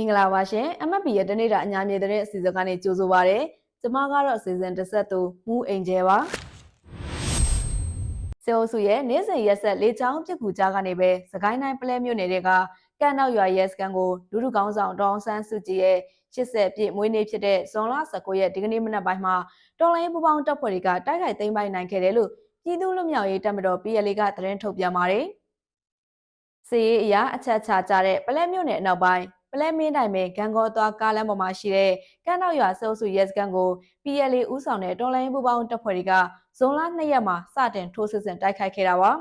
င်္ဂလာပါရှင် MFP ရဲ့တနေ့တာအညာမြေတဲ့အစီအစဉ်ကနေကြိုဆိုပါရစေ။ကျွန်မကတော့အစီအစဉ်တစ်ဆက်သူမူအိမ်ကျဲပါ။စေအိုစုရဲ့နေ့စဉ်ရက်ဆက်လေးချောင်းပြစ်ကူကြားကနေပဲစကိုင်းတိုင်းပလဲမြို့နယ်တွေကကန့်နောက်ရွာရဲစခန်းကိုလူလူကောင်းဆောင်ဒေါအောင်ဆန်းစုကြည်ရဲ့80ပြည့်မွေးနေ့ဖြစ်တဲ့ဇွန်လ19ရက်ဒီကနေ့မနက်ပိုင်းမှာတော်လိုင်းပူပေါင်းတပ်ဖွဲ့တွေကတိုက်ခိုက်သိမ်းပိုက်နိုင်ခဲ့တယ်လို့ပြည်သူ့လူမျိုးရေးတပ်မတော် PLA ကသတင်းထုတ်ပြန်ပါတယ်။စီရေးအရာအချက်ချကြတဲ့ပလဲမြို့နယ်အနောက်ပိုင်း ပလဲမင်းတိုင်ပင်ဂံကောသွားကားလမ်းပေါ်မှာရှိတဲ့ကမ်းနောက်ရွာစေအုပ်စုရဲစခန်းကို PLA ဦးဆောင်တဲ့တော်လိုင်းပူပေါင်းတပ်ဖွဲ့တွေကဇွန်လ2ရက်မှာစတင်ထိုးစစ်ဆင်တိုက်ခိုက်ခဲ့တာပါ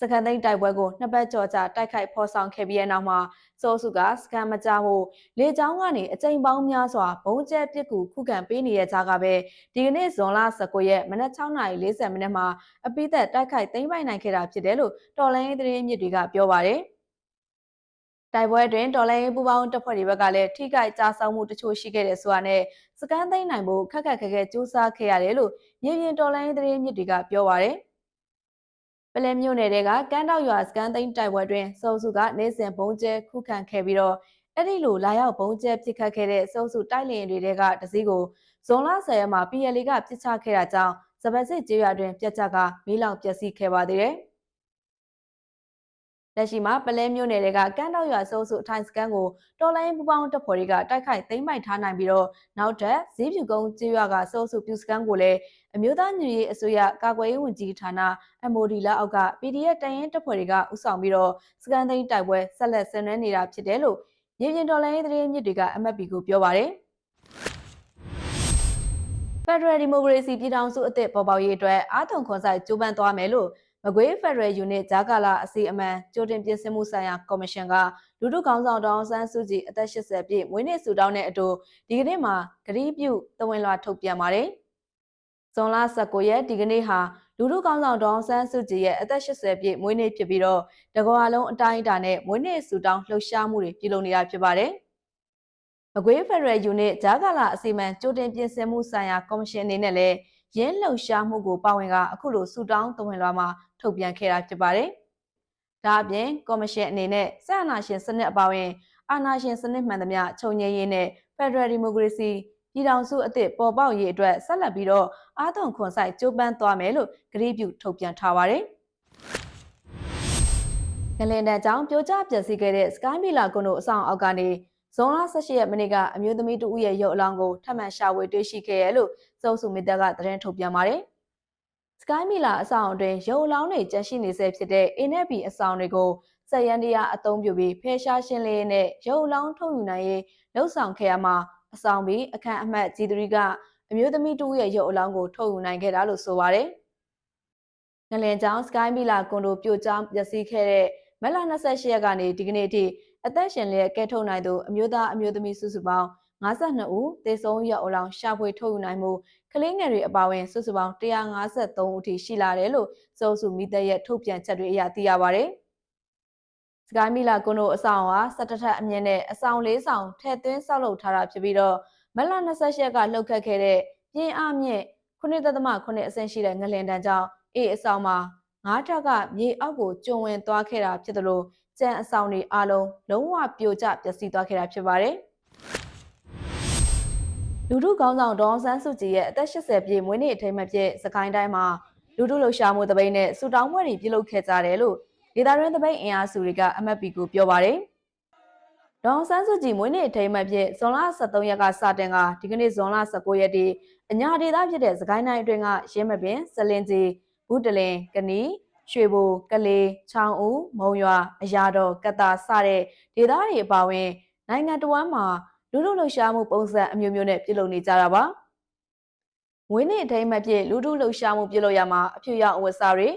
စကန်သိန်းတိုက်ပွဲကိုနှစ်ပတ်ကျော်ကြာတိုက်ခိုက်ဖော်ဆောင်ခဲ့ပြီးတဲ့နောက်မှာစိုးစုကစကန်မကြဖို့လေကြောင်းကနေအကြိမ်ပေါင်းများစွာဘုံကျဲပစ်ကူခုခံပေးနေတဲ့ကြားကပဲဒီကနေ့ဇွန်လ19ရက်မနက်6:40မိနစ်မှာအပိသက်တိုက်ခိုက်သိမ်းပိုက်နိုင်ခဲ့တာဖြစ်တယ်လို့တော်လိုင်းသတင်းမြစ်တွေကပြောပါတယ်။ တိုက်ပွဲတွင်တော်လိုင်းပူပေါင်းတပ်ဖွဲ့တွေဘက်ကလည်းထိခိုက်ကြဆောင်မှုတချို့ရှိခဲ့တဲ့ဆိုတာနဲ့စကန်းသိမ်းနိုင်ဖို့ခက်ခက်ခဲခဲစူးစမ်းခဲ့ရတယ်လို့မြေပြင်တော်လိုင်းသတင်းမြစ်တွေကပြောပါရယ်ပလဲမြို့နယ်တွေကကန်းတောက်ရွာစကန်သိန်းတိုက်ပွဲတွင်စုံစုကနေစဉ်ဘုံကျဲခုခံခဲ့ပြီးတော့အဲ့ဒီလိုလာရောက်ဘုံကျဲပစ်ခတ်ခဲ့တဲ့စုံစုတိုက်လျင်တွေကတစည်းကိုဇွန်လ10ရက်မှာ PLA ကပစ်ချခဲ့တာကြောင့်စပက်စစ်ကျေးရွာတွင်ပြက်ချကမီးလောင်ပျက်စီးခဲ့ပါသေးတယ်။ လက်ရှိမှာပလဲမျိုးနယ်တွေကကန်းတော့ရွာစိုးစုအထိုင်စကန်ကိုတော်လိုင်းပူပေါင်းတပ်ဖွဲ့တွေကတိုက်ခိုက်သိမ်းပိုက်ထားနိုင်ပြီးတော့နောက်ထပ်ဈေးဖြူကုန်းကျေးရွာကစိုးစုပြူစကန်ကိုလည်းအမျိုးသားညီရေးအစိုးရကာကွယ်ရေးဝန်ကြီးဌာန MOD လက်အောက်က PDF တရင်တပ်ဖွဲ့တွေကဥဆောင်ပြီးတော့စကန်သိမ်းတိုက်ပွဲဆက်လက်ဆင်နွှဲနေတာဖြစ်တယ်လို့ရေပြင်တော်လိုင်းသတင်းမြစ်တွေက MFP ကိုပြောပါတယ်။ Federal Democracy ပြည်ထောင်စုအသစ်ပေါ်ပေါက်ရေးအတွက်အာထုံခွန်ဆိုင်ကြိုးပမ်းသွားမယ်လို့ မကွေး Federal Unit ဂျာကာလာအစီအမံကြိုတင်ပြင်ဆင်မှုဆိုင်ရာကော်မရှင်ကလူထုခေါင်းဆောင်တောင်ဆန်းစုကြည်အသက်80ပြည့်မွေးနေ့ဆုတောင်းတဲ့အတူဒီကနေ့မှာဂရီးပြုတဝင်လွှာထုတ်ပြန်ပါတယ်။ဇွန်လ19ရက်ဒီကနေ့ဟာလူထုခေါင်းဆောင်ဒေါအောင်ဆန်းစုကြည်ရဲ့အသက်80ပြည့်မွေးနေ့ဖြစ်ပြီးတော့တကွာလုံးအတိုင်းအတာနဲ့မွေးနေ့ဆုတောင်းလှုပ်ရှားမှုတွေပြုလုပ်နေတာဖြစ်ပါတယ်။မကွေး Federal Unit ဂျာကာလာအစီအမံကြိုတင်ပြင်ဆင်မှုဆိုင်ရာကော်မရှင်အနေနဲ့လည်းရင်းလှုပ်ရှားမှုကိုပါဝင်ကအခုလိုဆူတောင်းတဝင်လွှာမှာ ထုတ်ပြန်ခဲ့တာဖြစ်ပါတယ်။ဒါအပြင်ကော်မရှင်အနေနဲ့စအာဏာရှင်စနစ်အပါအဝင်အာဏာရှင်စနစ်မှန်သမျှချုပ်ငြိမ်းရေးနဲ့ Federal Democracy ပြည်ထောင်စုအသစ်ပေါ်ပေါက်ရေးအတွက်ဆက်လက်ပြီးတော့အာသွန်ခွန်ဆိုင်ကြိုးပမ်းသွားမယ်လို့ကတိပြုထုတ်ပြန်ထားပါတယ်။ငလင်တန်ကြောင့်ပြိုကျပျက်စီးခဲ့တဲ့ Sky Mila ကွန်တို့အဆောင်အောက်ကနေဇွန်လ18ရက်မနေ့ကအမျိုးသမီးတဦးရဲ့ရုပ်အလောင်းကိုထပ်မံရှာဖွေတွေ့ရှိခဲ့ရလို့စုံစုမီတာကသတင်းထုတ်ပြန်ပါတယ်။ Sky Mila အဆောင်အတွင်းရုပ်အလောင်းတွေကျန်ရှိနေဆဲဖြစ်တဲ့ ANP အဆောင်တွေကိုစက်ရန်တရားအသုံးပြုပြီးဖယ်ရှားရှင်းလင်းနဲ့ရုပ်အလောင်းထုတ်ယူနိုင်ရေးလှုပ်ဆောင်ခဲ့ရမှာအဆောင်ပြီးအခန့်အမှတ်ကြီးသူကအမျိုးသမီးတဦးရဲ့ရုပ်အလောင်းကိုထုတ်ယူနိုင်ခဲ့တာလို့ဆိုပါတယ်။ငလင်ကျောင်း Sky Mila ကွန်ဒိုပြိုကျပျက်စီးခဲ့တဲ့မက်လာ28ရက်ကနေဒီကနေ့ထိအသက်ရှင်လျက်ကဲထုတ်နိုင်သူအမျိုးသားအမျိုးသမီးစုစုပေါင်း 52ဦးသေဆုံးရအလောင်းရှာဖွေထုတ်ယူနိုင်မှုကလေးငယ်တွေအပါအဝင်စုစုပေါင်း153ဦးထိရှိလာတယ်လို့စုံစုမိသက်ရဲ့ထုတ်ပြန်ချက်တွေအရသိရပါဗျ။စကိုင်းမီလာကွန်တို့အဆောင်ဟာ17ထပ်အမြင့်နဲ့အဆောင်၄ဆောင်ထည့်သွင်းဆောက်လုပ်ထားတာဖြစ်ပြီးတော့မက်လာ28ရက်ကလှုပ်ခတ်ခဲ့တဲ့ပြင်းအားမြင့်9.8အဆင့်ရှိတဲ့ငလင်တန်းကြောင့်အေးအဆောင်မှာငါးထက်ကမြေအောက်ကိုကျုံဝင်သွားခဲ့တာဖြစ်သလိုကြံအဆောင်တွေအလုံးလုံးဝပြိုကျပျက်စီးသွားခဲ့တာဖြစ်ပါတယ်။ လူထုကောင်းဆောင်ဒေါအောင်ဆန်းစုကြည်ရဲ့အသက်80ပြည့်မွေးနေ့အထိမ်းအမှတ်ဖြစ်စကိုင်းတိုင်းမှာလူထုလှုပ်ရှားမှုတပိန်းနဲ့စူတောင်းပွဲတွေပြုလုပ်ခဲ့ကြတယ်လို့ဒေသတွင်းတပိန်းအင်အားစုတွေက MFP ကိုပြောပါတယ်။ဒေါအောင်ဆန်းစုကြည်မွေးနေ့အထိမ်းအမှတ်ဖြစ်ဇွန်လ23ရက်ကစတင်ကဒီကနေ့ဇွန်လ19ရက်တိအညာဒေသဖြစ်တဲ့စကိုင်းတိုင်းအတွင်းကရင်းမပင်စလင်ကြီးဘူးတလင်ကနီရွှေဘိုကလေးချောင်းဦးမုံရွာအရာတော်ကတာစတဲ့ဒေသတွေအပါအဝင်နိုင်ငံတော်ဝန်မှာ လူလူလှုပ်ရှားမှုပုံစံအမျိုးမျိုးနဲ့ပြုလုပ်နေကြတာပါ။မွေးနေ့အထိမ်းအမှတ်ဖြစ်လူလူလှုပ်ရှားမှုပြုလုပ်ရမှာအဖြူရောင်အဝတ်စားတွေ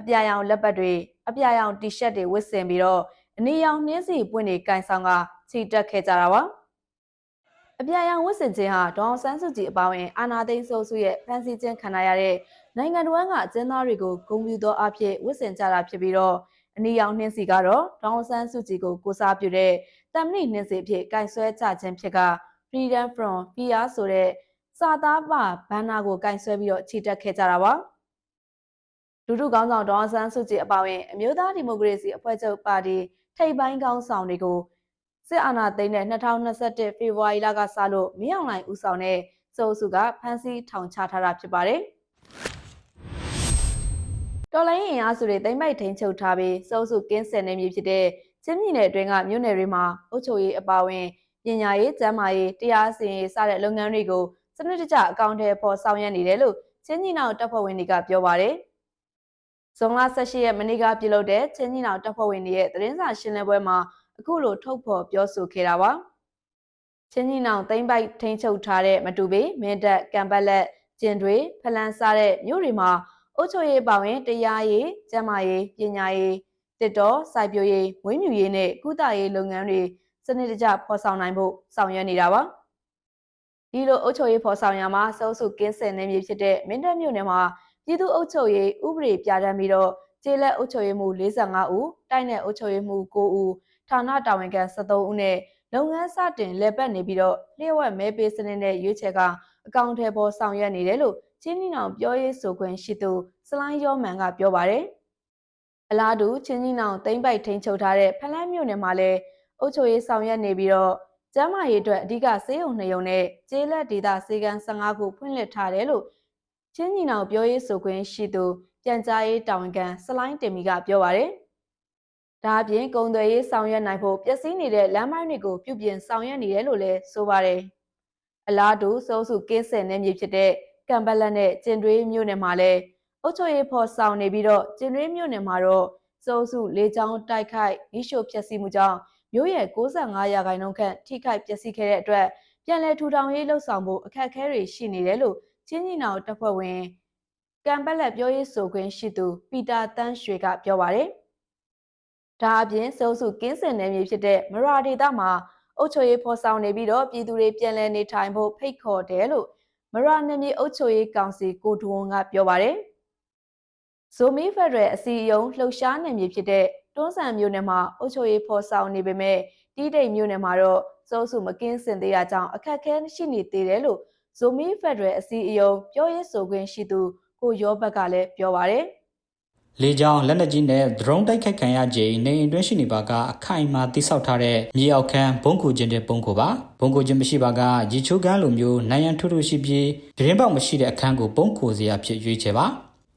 အပြာရောင်လက်ပတ်တွေအပြာရောင်တီရှပ်တွေဝတ်ဆင်ပြီးတော့အနီရောင်နှင်းစီပွင့်တွေကင်ဆောင်ကချီတက်ခဲ့ကြတာပါ။အပြာရောင်ဝတ်ဆင်ခြင်းဟာဒေါအောင်ဆန်းစုကြည်အပါအဝင်အာနာသိန်းစိုးစုရဲ့ဖန်ဆီးခြင်းခံရတဲ့နိုင်ငံတော်ကအကျဉ်းသားတွေကိုဂုဏ်ပြုသောအဖြစ်ဝတ်ဆင်ကြတာဖြစ်ပြီးတော့အနီရောင်နှင်းစီကတော့ဒေါအောင်ဆန်းစုကြည်ကိုကိုစားပြုတဲ့ တမ်မဏိနှင်းစီအဖြစ်ကင်ဆွဲကြခြင်းဖြစ်က Freedom from Fear ဆိုတဲ့စာသားပါဘန်နာကိုကင်ဆွဲပြီးတော့ခြိတက်ခဲ့ကြတာပါလူထုကောင်းဆောင်ဒေါအောင်ဆန်းစုကြည်အပါအဝင်အမျိုးသားဒီမိုကရေစီအဖွဲ့ချုပ်ပါတီထိပ်ပိုင်းကောင်းဆောင်တွေကိုစစ်အာဏာသိမ်းတဲ့2021ဖေဖော်ဝါရီလကစလို့မင်းအောင်လှိုင်ဦးဆောင်တဲ့စိုးစုကဖမ်းဆီးထောင်ချထားတာဖြစ်ပါတယ်။တော်လိုင်းရင်အားစုတွေတိမ့်ပိုက်ထိန်ချုပ်ထားပြီးစိုးစုကင်းစင်နေမည်ဖြစ်တဲ့ ချင်းပြည်နယ်အတွင်းကမြို့နယ်တွေမှာအုပ်ချုပ်ရေးအပါအဝင်ပညာရေး၊ကျန်းမာရေး၊တရားစီရင်ရေးစတဲ့လုပ်ငန်းတွေကိုစနစ်တကျအကောင့်ထဲပေါ်ဆောင်ရွက်နေတယ်လို့ချင်းကြီးနောင်တပ်ဖွဲ့ဝင်တွေကပြောပါတယ်။ဇွန်လ18ရက်မနေ့ကပြုလုပ်တဲ့ချင်းကြီးနောင်တပ်ဖွဲ့ဝင်တွေရဲ့သတင်းစာရှင်းလင်းပွဲမှာအခုလိုထုတ်ဖော်ပြောဆိုခဲ့တာပါ။ချင်းကြီးနောင်သိမ့်ပိုက်ထိန်ချုပ်ထားတဲ့မတူပေမင်းတပ်ကံပတ်လက်ကျင်တွေဖလန်းစားတဲ့မြို့တွေမှာအုပ်ချုပ်ရေးပါဝင်တရားရေးကျန်းမာရေးပညာရေး တစ်တော်စိုက်ပျိုးရေးဝင်းမြူရေးနဲ့ကုသရေးလုပ်ငန်းတွေစနစ်တကျဖော်ဆောင်နိုင်ဖို့ဆောင်ရွက်နေတာပါဒီလိုအုပ်ချုပ်ရေးဖော်ဆောင်ရမှာစုစုကင်းစင်နေမြေဖြစ်တဲ့မင်းတပ်မြို့နယ်မှာပြည်သူ့အုပ်ချုပ်ရေးဥပဒေပြဋ္ဌာန်းပြီးတော့ကျေးလက်အုပ်ချုပ်ရေးမှူး45ဦးတိုက်နယ်အုပ်ချုပ်ရေးမှူး9ဦးဌာနတာဝန်ခံ73ဦးနဲ့လုပ်ငန်းစတင်လက်ပတ်နေပြီးတော့လျှို့ဝှက်မဲပေးစနစ်နဲ့ရွေးချယ်ကအကောင့်ထဲပေါ်ဆောင်ရွက်နေတယ်လို့ချင်းနီနောင်ပြောရေးဆိုခွင့်ရှိသူစလိုင်းယောမန်ကပြောပါတယ် အလားတူချင်းကြီးနောင်တိမ့်ပိုက်ထိန်ချုပ်ထားတဲ့ဖလန်းမြို့နယ်မှာလည်းအုပ်ချုပ်ရေးဆောင်ရွက်နေပြီးတော့ကျန်းမာရေးအတွက်အဓိကဆေးရုံနှစ်ရုံနဲ့ကျေးလက်ဒေသဆေးကန်း15ခုဖွင့်လှစ်ထားတယ်လို့ချင်းကြီးနောင်ပြောရေးဆိုခွင့်ရှိသူပြန်ကြားရေးတာဝန်ခံစလိုင်းတင်မီကပြောပါတယ်ဒါအပြင်ကုံသွယ်ရေးဆောင်ရွက်နိုင်ဖို့ပျက်စီးနေတဲ့လမ်းမိုင်းတွေကိုပြုပြင်ဆောင်ရွက်နေတယ်လို့လည်းဆိုပါတယ်အလားတူစိုးစုကင်းစင်နေမြေဖြစ်တဲ့ကံပလက်နဲ့ကျင်တွေးမြို့နယ်မှာလည်း အုတ်ချိုရေးဖော်ဆောင်နေပြီးတော့ကျင်တွေးမြို့နယ်မှာတော့စိုးစုလေးချောင်းတိုက်ခိုက်မိရှို့ဖျက်ဆီးမှုကြောင့်မြို့ရဲ့65ရာခိုင်နှုန်းခန့်ထိခိုက်ပျက်စီးခဲ့တဲ့အတွက်ပြန်လည်ထူထောင်ရေးလှုပ်ဆောင်ဖို့အခက်အခဲတွေရှိနေတယ်လို့ချင်းညီနောင်တပ်ဖွဲ့ဝင်ကံပက်လက်ပြောရေးဆိုခွင့်ရှိသူပီတာတန်းရွှေကပြောပါတယ်။ဒါအပြင်စိုးစုကင်းစင်နယ်မြေဖြစ်တဲ့မရာဒေတာမှာအုတ်ချိုရေးဖော်ဆောင်နေပြီးတော့ပြည်သူတွေပြန်လည်နေထိုင်ဖို့ဖိတ်ခေါ်တယ်လို့မရနယ်မြေအုပ်ချုပ်ရေးကောင်စီကိုဒူဝန်ကပြောပါတယ်။ ဇိုမီဖက်ဒရယ်အစီအယုံလှုပ်ရှားနယ်မြေဖြစ်တဲ့တွန်းဆန်မြို့နယ်မှာအုပ်ချုပ်ရေးဖော်ဆောင်နေပေမဲ့တီးတိတ်မြို့နယ်မှာတော့စိုးစုမကင်းစင်သေးတာကြောင့်အခက်အခဲရှိနေသေးတယ်လို့ဇိုမီဖက်ဒရယ်အစီအယုံပြောရေးဆိုခွင့်ရှိသူကိုရောဘက်ကလည်းပြောပါတယ်။လေကြောင်းလက်နက်ကြီးနဲ့ drone တိုက်ခိုက်ခံရချိန်နေအိမ်တွင်းရှိနေပါကအခိုင်အမာတိစောက်ထားတဲ့မြေအောက်ခန်းဘုံကူခြင်းတဲ့ပုံကိုပါဘုံကူခြင်းမရှိပါကရေချိုးကန်းလိုမျိုးနိုင်ရန်ထွတ်ထွတ်ရှိပြီးပြင်းပေါက်မရှိတဲ့အခန်းကိုပုံကိုစရာဖြစ်ရွေးချယ်ပါ